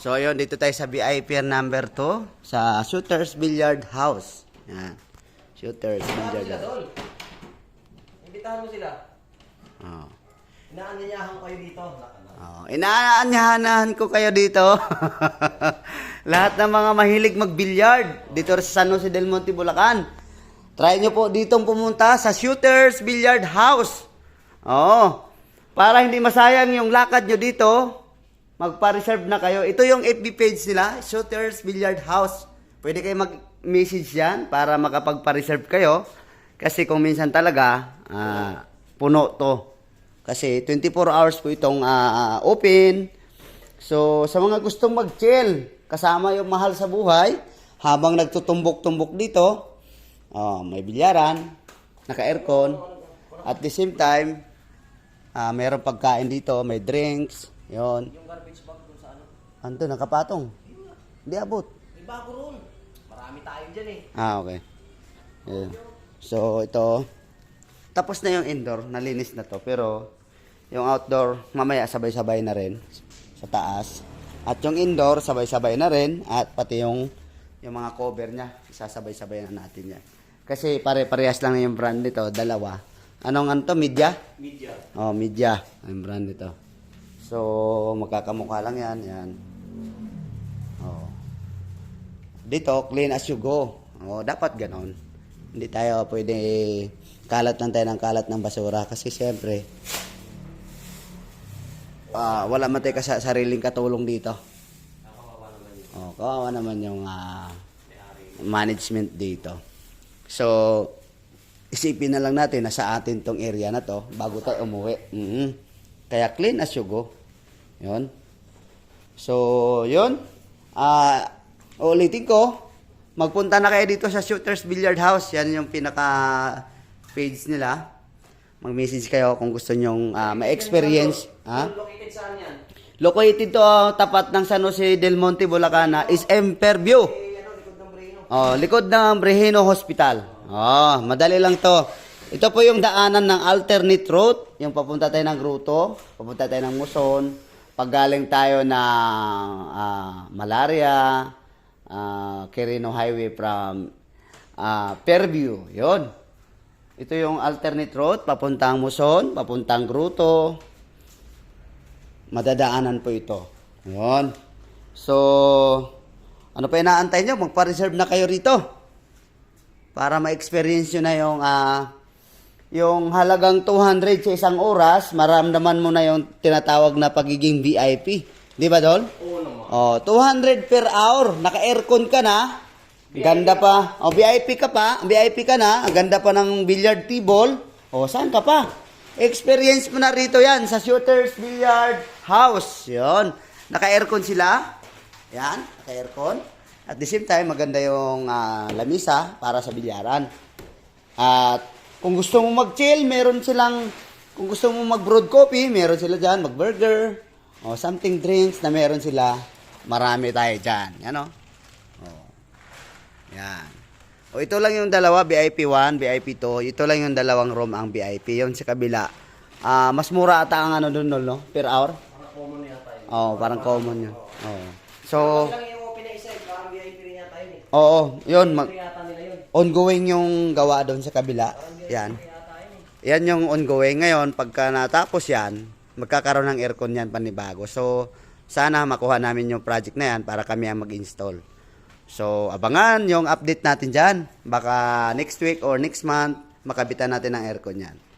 So, ayun, dito tayo sa VIP number 2 sa Shooters Billiard House. Yan. Shooters Billiard House. Imbitahan mo sila. Oh. Inaanyayahan ko kayo dito. Oh, inaanyahan ko kayo dito. Lahat ng mga mahilig mag-billiard dito sa San Jose del Monte, Bulacan. Try nyo po ditong pumunta sa Shooters Billiard House. Oo. Para hindi masayang yung lakad nyo dito, magpa-reserve na kayo. Ito yung FB page nila, Shooters Billiard House. Pwede kayo mag-message yan para makapagpa-reserve kayo. Kasi kung minsan talaga, ah, puno to. Kasi 24 hours po itong ah, open. So, sa mga gustong mag-chill, kasama yung mahal sa buhay, habang nagtutumbok-tumbok dito, oh, may bilyaran, naka-aircon, at the same time, ah mayroong pagkain dito, may drinks, yon. Yung garbage bag dun sa ano. Ando, nakapatong. Hindi abot. May bago roon. Marami tayo dyan eh. Ah, okay. Ayan. So, ito, tapos na yung indoor, nalinis na to, pero yung outdoor, mamaya sabay-sabay na rin sa taas. At yung indoor, sabay-sabay na rin, at pati yung, yung mga cover niya, isasabay-sabay na natin yan. Kasi pare-parehas lang yung brand nito, dalawa. Anong ano to, media? Media. Oh, media, ang brand nito. So, magkakamukha lang yan, yan. Oh. Dito, clean as you go. Oh, dapat ganon. Hindi tayo pwede kalat lang tayo ng kalat ng basura kasi siyempre ah, wala man tayo sa sariling katulong dito. Oh, kawawa naman yung ah, management dito. So, isipin na lang natin na sa atin tong area na to bago tayo umuwi. Mhm. Kaya clean as you go. Yun. So, yun. Ah, uulitin ko. Magpunta na kayo dito sa Shooters Billiard House. Yan yung pinaka page nila. Mag-message kayo kung gusto nyong ah, ma-experience. Ha? Located saan yan? Located to ah, tapat ng San Jose del Monte, Bulacan is Emperview. Eh, ano, likod ng Breno. Oh, likod ng Breheno Hospital. Oh, madali lang to. Ito po yung daanan ng alternate route. Yung papunta tayo ng Gruto, papunta tayo ng Muson, paggaling tayo ng ah, Malaria, Quirino Highway from ah, Fairview. Yon. Ito yung alternate route, papuntang Muson, papuntang Gruto. Madadaanan po ito. Yon. So, ano pa inaantay nyo? Magpa-reserve na kayo rito. Para ma-experience nyo na yung, ah, yung halagang 200 sa isang oras, maramdaman mo na yung tinatawag na pagiging VIP. Di ba, Dol? Oo naman. Oh, 200 per hour. Naka-aircon ka na. Ganda pa. Oh, VIP ka pa. VIP ka na. Ganda pa ng billiard table. Oh, saan ka pa? Experience mo na rito yan sa Shooters Billiard House. Yon. Naka-aircon sila. Yan, naka-aircon. At the same time, maganda yung ah, lamisa para sa bilyaran. At kung gusto mo mag-chill, meron silang, kung gusto mo mag-broad coffee, meron sila dyan, mag-burger, o something drinks na meron sila, marami tayo dyan. Yan o. Oh. Yan. O ito lang yung dalawa, VIP 1, VIP 2. Ito lang yung dalawang room ang VIP. Yung sa kabila. Ah, mas mura ata ang ano doon, no? Per hour? Parang common yata yun. Oo, parang common yun. Oo. So, yun eh. oo, yun. Mag, Ongoing yung gawa doon sa kabila. Yan. Yan yung ongoing. Ngayon, pagka natapos yan, magkakaroon ng aircon yan panibago. So, sana makuha namin yung project na yan para kami ang mag-install. So, abangan yung update natin dyan. Baka next week or next month, makabitan natin ang aircon yan.